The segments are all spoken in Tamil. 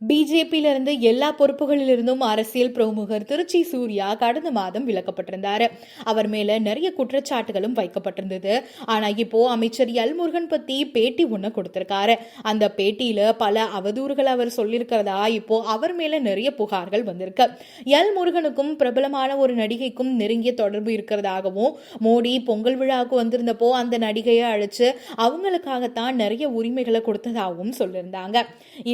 பிஜேபியிலிருந்து எல்லா பொறுப்புகளிலிருந்தும் அரசியல் பிரமுகர் திருச்சி சூர்யா கடந்த மாதம் விலக்கப்பட்டிருந்தார். அவர் மேல நிறைய குற்றச்சாட்டுகளும் வைக்கப்பட்டிருந்தது. ஆனா இப்போ அமைச்சர் எல் முருகன் பத்தி பேட்டி ஒண்ணு கொடுத்திருக்காரு. அந்த பேட்டியில பல அவதூறுகள் அவர் சொல்லியிருக்கிறதா இப்போ அவர் மேல நிறைய புகார்கள் வந்திருக்கு. எல் முருகனுக்கும் பிரபலமான ஒரு நடிகைக்கும் நெருங்கிய தொடர்பு இருக்கிறதாகவும் மோடி பொங்கல் விழாவுக்கு வந்திருந்தப்போ அந்த நடிகையை அழைச்சு அவங்களுக்காகத்தான் நிறைய உரிமைகளை கொடுத்ததாகவும் சொல்லியிருந்தாங்க.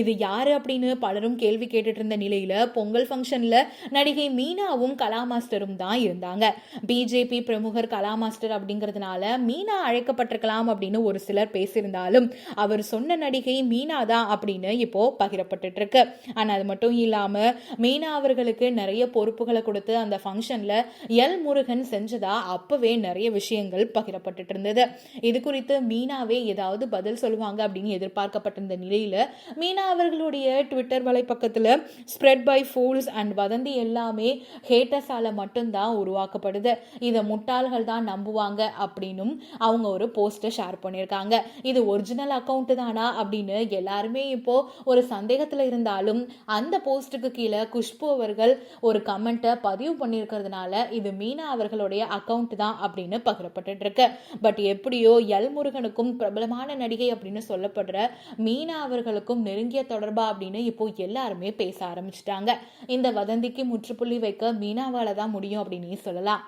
இது யாரு அப்படின்னு பலரும் கேள்வி கேட்டுட்டு இருந்த நிலையில பொங்கல் ஃபங்க்ஷன்ல நடிகை மீனாவும் கலா மாஸ்டரும் தான் இருந்தாங்க. பிஜேபி பிரமுகர் கலா மாஸ்டர் அப்படிங்கிறதுனால மீனா அழைக்கப்பட்டிருக்கலாம் அப்படின்னு ஒரு சிலர் பேசியிருந்தாலும் அவர் சொன்ன நடிகை மீனா தான் அப்படின்னு இப்போ பகிரப்பட்டுட்டு இருக்கு ஆனா அது மட்டும் இல்லாம மீனா அவர்களுக்கு நிறைய பொறுப்புகளை கொடுத்து அந்த ஃபங்க்ஷன்ல எல் முருகன் செஞ்சதா அப்பவே நிறைய விஷயங்கள் பகிரப்பட்டுட்டு இருந்தது இது குறித்து மீனாவே ஏதாவது பதில் சொல்லுவாங்க அப்படின்னு எதிர்பார்க்கப்பட்டிருந்த நிலையில மீனா அவர்களுடைய ட்விட்டர் வலைப்பக்கத்தில் ஸ்ப்ரெட் பை ஃபூல்ஸ் அண்ட் வதந்தி எல்லாமே ஹேட்டர்ஸால மட்டும்தான் உருவாக்கப்படுது. இதை முட்டாள்கள் தான் நம்புவாங்க அப்படின்னும் அவங்க ஒரு போஸ்ட்டை ஷேர் பண்ணியிருக்காங்க. இது ஒரிஜினல் அக்கௌண்ட்டு தானா அப்படின்னு எல்லாருமே இப்போ ஒரு சந்தேகத்தில் இருந்தாலும் அந்த போஸ்ட்டுக்கு கீழே குஷ்பு அவர்கள் ஒரு கமெண்ட்டை பதிவு பண்ணியிருக்கிறதுனால இது மீனா அவர்களுடைய அக்கௌண்ட் தான் அப்படின்னு பகிரப்பட்டு இருக்கு பட் எப்படியோ எல் முருகனுக்கும் பிரபலமான நடிகை அப்படின்னு சொல்லப்படுற மீனா அவர்களுக்கும் நெருங்கிய தொடர்பா அப்படின்னு இப்போ எல்லாருமே பேச ஆரம்பிச்சிட்டாங்க. இந்த வதந்திக்கு முற்றுப்புள்ளி வைக்க மீனாவால தான் முடியும் அப்படின்னு சொல்லலாம்.